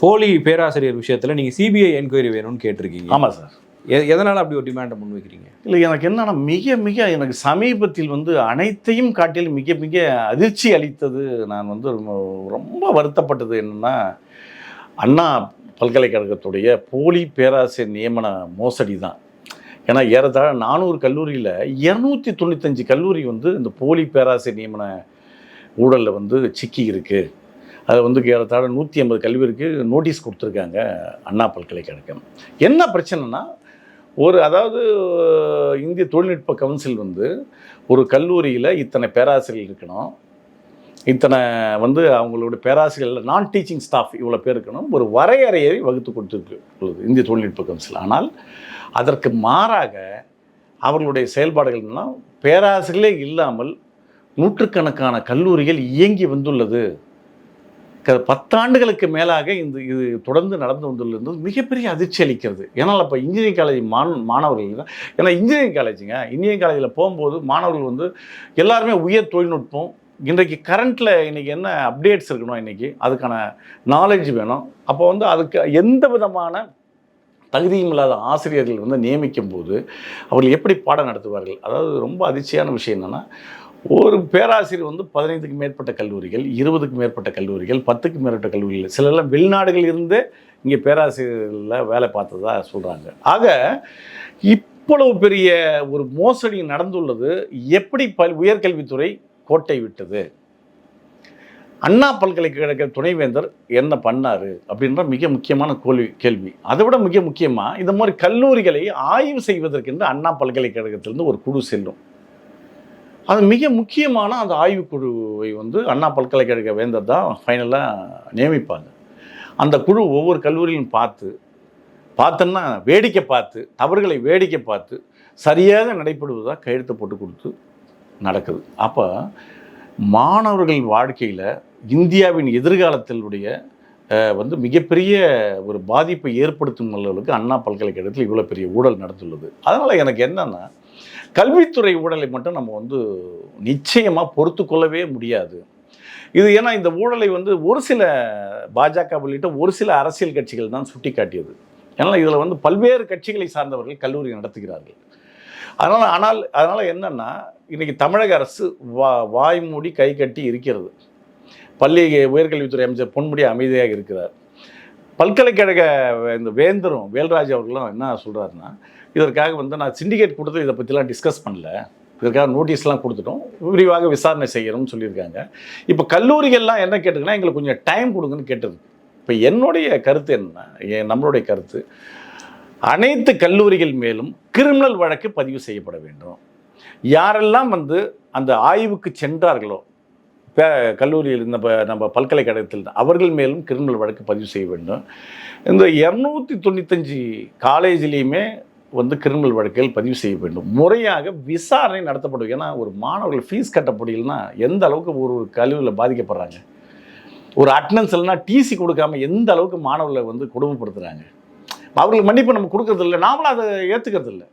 போலி பேராசிரியர் விஷயத்துல நீங்க சிபிஐ என்கொயரி வேணும்னு கேட்டிருக்கீங்க. ஆமாம் சார். எதனால அப்படி ஒரு டிமாண்டை முன்வைக்கிறீங்க? இல்லை எனக்கு என்னன்னா மிக மிக எனக்கு சமீபத்தில் வந்து அனைத்தையும் காட்டில் மிக மிக அதிர்ச்சி அளித்தது நான் வந்து ரொம்ப- வருத்தப்பட்டது என்னன்னா அண்ணா பல்கலைக்கழகத்துடைய போலி பேராசிரியர் நியமன மோசடி தான். ஏன்னா ஏறத்தாழ நானூறு கல்லூரியில் இரநூத்தி தொண்ணூத்தஞ்சு கல்லூரி வந்து இந்த போலி பேராசிரியர் நியமன ஊழலில் வந்து சிக்கி இருக்கு. அது வந்து ஏறத்தாழ நூற்றி ஐம்பது கல்விக்கு நோட்டீஸ் கொடுத்துருக்காங்க அண்ணா பல்கலைக்கழகம். என்ன பிரச்சனைனா ஒரு அதாவது இந்திய தொழில்நுட்ப கவுன்சில் வந்து ஒரு கல்லூரியில் இத்தனை பேராசிரியர் இருக்கணும். இத்தனை வந்து அவங்களோட பேராசிரியர்கள் நான் டீச்சிங் ஸ்டாஃப் இவ்வளோ பேர் இருக்கணும். ஒரு வரையறையை வகுத்து கொடுத்துருக்கு உள்ளது இந்திய தொழில்நுட்ப கவுன்சில். ஆனால் அதற்கு மாறாக அவர்களுடைய செயல்பாடுகள்னால் பேராசிரியர்களே இல்லாமல் நூற்றுக்கணக்கான கல்லூரிகள் இயங்கி வந்துள்ளது. க- பத்தாண்டுகளுக்கு மேலாக இந்த இது தொடர்ந்து நடந்து வந்துள்ளது. மிகப்பெரிய அதிர்ச்சி அளிக்கிறது. ஏன்னால் அப்போ இன்ஜினியரிங் காலேஜ் மாண மாணவர்கள் தான் ஏன்னா இன்ஜினியரிங் காலேஜுங்க. இன்ஜினியரிங் காலேஜில் போகும்போது மாணவர்கள் வந்து எல்லாருமே உயர் தொழில்நுட்பம். இன்றைக்கு கரண்ட்டில் இன்றைக்கி என்ன அப்டேட்ஸ் இருக்கணும் இன்றைக்கி அதுக்கான நாலேஜ் வேணும். அப்போ வந்து அதுக்கு எந்த விதமான தகுதியும் இல்லாத ஆசிரியர்கள் வந்து நியமிக்கும் போது அவர்கள் எப்படி பாடம் நடத்துவார்கள்? அதாவது ரொம்ப அதிர்ச்சியான விஷயம் என்னென்னா ஒரு பேராசிரியர் வந்து பதினைந்துக்கு மேற்பட்ட கல்லூரிகள் இருபதுக்கு மேற்பட்ட கல்லூரிகள் பத்துக்கு மேற்பட்ட கல்லூரிகள் சிலர்லாம் வெளிநாடுகள் இருந்து இங்கே பேராசிரியர்களில் வேலை பார்த்ததா சொல்கிறாங்க ஆக இவ்வளவு பெரிய ஒரு மோசடி நடந்துள்ளது எப்படி பல் உயர்கல்வித்துறை கோட்டை விட்டது? அண்ணா பல்கலைக்கழக துணைவேந்தர் என்ன பண்ணாரு அப்படின்ற மிக முக்கியமான கோல்வி கேள்வி. அதை விட மிக முக்கியமாக இந்த மாதிரி கல்லூரிகளை ஆய்வு செய்வதற்கென்று அண்ணா பல்கலைக்கழகத்திலிருந்து ஒரு குழு செல்லும். அது மிக முக்கியமான அந்த ஆய்வுக்குழுவை வந்து அண்ணா பல்கலைக்கழக வேந்தர் தான் ஃபைனலாக நியமிப்பாங்க. அந்த குழு ஒவ்வொரு கல்லூரியும் பார்த்து பார்த்தோன்னா வேடிக்கை பார்த்து தவறுகளை வேடிக்கை பார்த்து சரியாக நடைபெறுவதாக கையெழுத்து போட்டு கொடுத்து நடக்குது. அப்போ மாணவர்கள் வாழ்க்கையில் இந்தியாவின் எதிர்காலத்தினுடைய வந்து மிகப்பெரிய ஒரு பாதிப்பை ஏற்படுத்தும் அளவுக்கு அண்ணா பல்கலைக்கழகத்தில் இவ்வளோ பெரிய ஊழல் நடந்துள்ளது. அதனால் எனக்கு என்னென்னா கல்வித்துறை ஊழலை மட்டும் நம்ம வந்து நிச்சயமாக பொறுத்து கொள்ளவே முடியாது. இது ஏன்னா இந்த ஊழலை வந்து ஒரு சில பாஜக உள்ளிட்ட ஒரு சில அரசியல் கட்சிகள் தான் சுட்டி காட்டியது ஏன்னா இதில் வந்து பல்வேறு கட்சிகளை சார்ந்தவர்கள் கல்லூரி நடத்துகிறார்கள். அதனால் ஆனால் அதனால் என்னன்னா இன்னைக்கு தமிழக அரசு வா வாய் மூடி கை கட்டி இருக்கிறது. பள்ளி உயர்கல்வித்துறை அமைச்சர் பொன்முடி அமைதியாக இருக்கிறார். பல்கலைக்கழக இந்த வேந்தரும் வேல்ராஜ் அவர்களும் என்ன சொல்கிறாருன்னா இதற்காக வந்து நான் சிண்டிகேட் கொடுத்து இதை பற்றிலாம் டிஸ்கஸ் பண்ணல. இதற்காக நோட்டீஸ்லாம் கொடுத்துட்டோம். விரிவாக விசாரணை செய்யணும்னு சொல்லியிருக்காங்க. இப்போ கல்லூரிகள்லாம் என்ன கேட்டுக்குன்னா எங்களுக்கு கொஞ்சம் டைம் கொடுங்கன்னு கேட்டிருக்கு இப்போ என்னுடைய கருத்து என்ன? நம்மளுடைய கருத்து அனைத்து கல்லூரிகள் மேலும் கிரிமினல் வழக்கு பதிவு செய்யப்பட வேண்டும். யாரெல்லாம் வந்து அந்த ஆய்வுக்கு சென்றார்களோ கல்லூரியில் நம்ம நம்ம பல்கலைக்கழகத்தில் அவர்கள் மேலும் கிரிமினல் வழக்கு பதிவு செய்ய வேண்டும். இந்த இரநூத்தி தொண்ணூத்தஞ்சு காலேஜிலையுமே வந்து கிரிமினல் வழக்கில் பதிவு செய்ய வேண்டும். முறையாக விசாரணை நடத்தப்படும். ஏன்னா ஒரு மாணவர்கள் ஃபீஸ் கட்ட முடியலன்னா எந்த அளவுக்கு ஒரு ஒரு கல்லூரியில் பாதிக்கப்படுறாங்க? ஒரு அட்டனன்ஸ் இல்லைன்னா டிசி கொடுக்காம எந்த அளவுக்கு மாணவர்களை வந்து கொடுமைப்படுத்துகிறாங்க அவர்களுக்கு மன்னிப்பு நம்ம கொடுக்கறது இல்லை. நாமளும் அதை ஏற்றுக்கிறது இல்லை.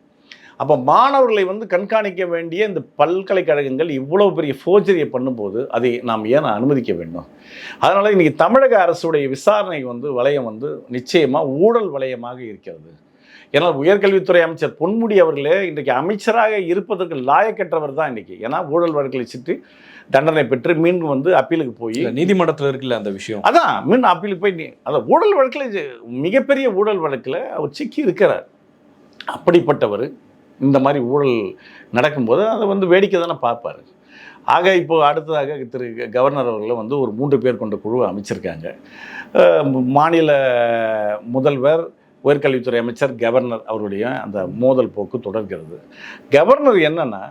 அப்போ மாணவர்களை வந்து கண்காணிக்க வேண்டிய இந்த பல்கலைக்கழகங்கள் இவ்வளோ பெரிய ஃபோர்ஜரியை பண்ணும்போது அதை நாம் ஏன் அனுமதிக்க வேண்டும்? அதனால் இன்றைக்கி தமிழக அரசுடைய விசாரணை வந்து வளையம் வந்து நிச்சயமாக ஊழல் வளையமாக இருக்கிறது. ஏன்னா உயர்கல்வித்துறை அமைச்சர் பொன்முடி அவர்களே இன்றைக்கு அமைச்சராக இருப்பதற்கு லாயக்கற்றவர் தான் இன்றைக்கி. ஏன்னா ஊழல் வழக்கலை சுற்றி தண்டனை பெற்று மீண்டும் வந்து அப்பீலுக்கு போய் நீதிமன்றத்துல இருக்குல்ல அந்த விஷயம்? அதான் மீன் அப்பீலுக்கு போய் நீ அதான் ஊழல் வழக்கில் மிகப்பெரிய ஊழல் வழக்கில் அவர் சிக்கி இருக்கிறார். அப்படிப்பட்டவர் இந்த மாதிரி ஊழல் நடக்கும்போது அதை வந்து வேடிக்கை தானே பார்ப்பார். ஆக இப்போ அடுத்ததாக திரு கவர்னர் அவர்களும் வந்து ஒரு மூன்று பேர் கொண்ட குழுவை அமைச்சிருக்காங்க. மாநில முதல்வர் உயர்கல்வித்துறை அமைச்சர் கவர்னர் அவருடைய அந்த மோதல் போக்கு தொடர்கிறது. கவர்னர் என்னன்னா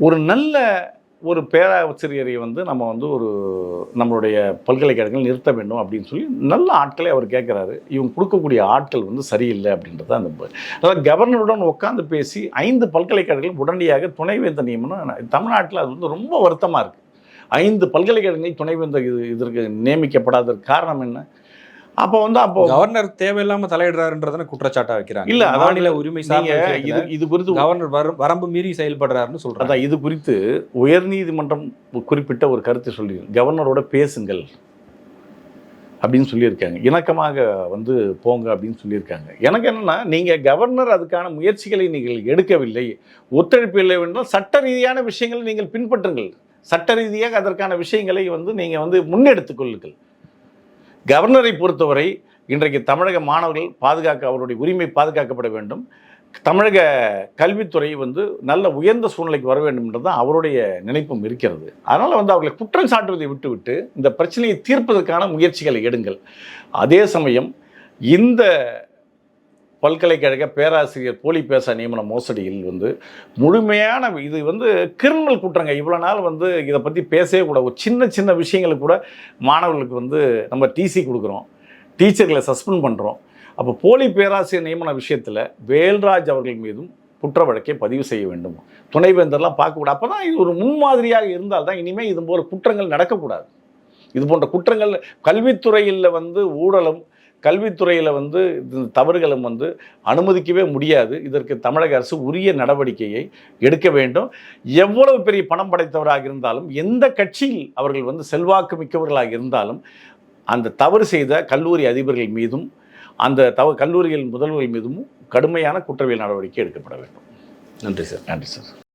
ஒரு நல்ல ஒரு பேராசிரியரை வந்து நம்ம வந்து ஒரு நம்மளுடைய பல்கலைக்கழகங்கள் நிறுத்த வேண்டும் அப்படின்னு சொல்லி நல்ல ஆட்களை அவர் கேட்குறாரு. இவங்க கொடுக்கக்கூடிய ஆட்கள் வந்து சரியில்லை அப்படின்றத அந்த அதாவது கவர்னருடன் உட்காந்து பேசி ஐந்து பல்கலைக்கழகங்கள் உடனடியாக துணைவேந்தர் நியமனம் தமிழ்நாட்டில் அது வந்து ரொம்ப வருத்தமாக இருக்குது ஐந்து பல்கலைக்கழகங்கள் துணைவேந்தர் இது இதற்கு நியமிக்கப்படாததற்கு காரணம் என்ன? அப்போ வந்து அப்போ கவர்னர் தேவையில்லாம தலையிடுறாருன்றதான குற்றச்சாட்டா வைக்கிறாங்க. இல்ல, மாநில உரிமை சார்ந்த இது இது குறித்து கவர்னர் வர- வரம்பு மீறி செயல்படுறாருன்னு சொல்றாங்க. அதான் இது குறித்து உயர்நீதிமன்றம் குறிப்பிட்ட ஒரு கருத்தை சொல்லி கவர்னரோட பேசுங்கள் அப்படின்னு சொல்லியிருக்காங்க. இணக்கமாக வந்து போங்க அப்படின்னு சொல்லியிருக்காங்க. எனக்கு என்னென்னா நீங்கள் கவர்னர் அதுக்கான முயற்சிகளை நீங்கள் எடுக்கவில்லை. ஒத்துழைப்பு இல்லை என்றால் சட்ட ரீதியான விஷயங்களை நீங்கள் பின்பற்றுங்கள். சட்ட ரீதியாக அதற்கான விஷயங்களை வந்து நீங்கள் வந்து முன்னெடுத்துக் கொள்ளுங்கள். கவர்னரை பொறுத்தவரை இன்றைக்கு தமிழக மாணவர்கள் பாதுகாக்க அவருடைய உரிமை பாதுகாக்கப்பட வேண்டும். தமிழக கல்வித்துறை வந்து நல்ல உயர்ந்த சூழ்நிலைக்கு வர வேண்டும் என்றது தான் அவருடைய நினைப்பும் இருக்கிறது. அதனால் வந்து அவர்களை குற்றம் சாட்டுவதை விட்டுவிட்டு இந்த பிரச்சனையை தீர்ப்பதற்கான முயற்சிகளை எடுங்கள். அதே சமயம் இந்த பல்கலைக்கழக பேராசிரியர் போலி பேச நியமன மோசடியில் வந்து முழுமையான இது வந்து கிரிமினல் குற்றங்க. இவ்வளோ நாள் வந்து இதை பற்றி பேசவே கூட ஒரு சின்ன சின்ன விஷயங்களுக்கு கூட மாணவர்களுக்கு வந்து நம்ம டிசி கொடுக்குறோம். டீச்சர்களை சஸ்பெண்ட் பண்ணுறோம் அப்போ போலி பேராசிரியர் நியமன விஷயத்தில் வேல்ராஜ் அவர்கள் மீதும் குற்ற வழக்கை பதிவு செய்ய வேண்டும். துணைவேந்தர்லாம் பார்க்கக்கூடாது அப்போ தான் இது ஒரு முன்மாதிரியாக இருந்தால் தான் இனிமேல் இது போன்ற குற்றங்கள் நடக்கக்கூடாது. இது போன்ற குற்றங்கள் கல்வித்துறையில் வந்து ஊழலும் கல்வித்துறையில் வந்து இந்த தவறுகளும் வந்து அனுமதிக்கவே முடியாது. இதற்கு தமிழக அரசு உரிய நடவடிக்கையை எடுக்க வேண்டும். எவ்வளவு பெரிய பணம் படைத்தவராக இருந்தாலும் எந்த கட்சியில் அவர்கள் வந்து செல்வாக்கு மிக்கவர்களாக இருந்தாலும் அந்த தவறு செய்த கல்லூரி அதிபர்கள் மீதும் அந்த தவ கல்லூரிகள் முதல்வர்கள் மீதும் கடுமையான குற்றவியல் நடவடிக்கை எடுக்கப்பட வேண்டும். நன்றி சார். நன்றி சார்.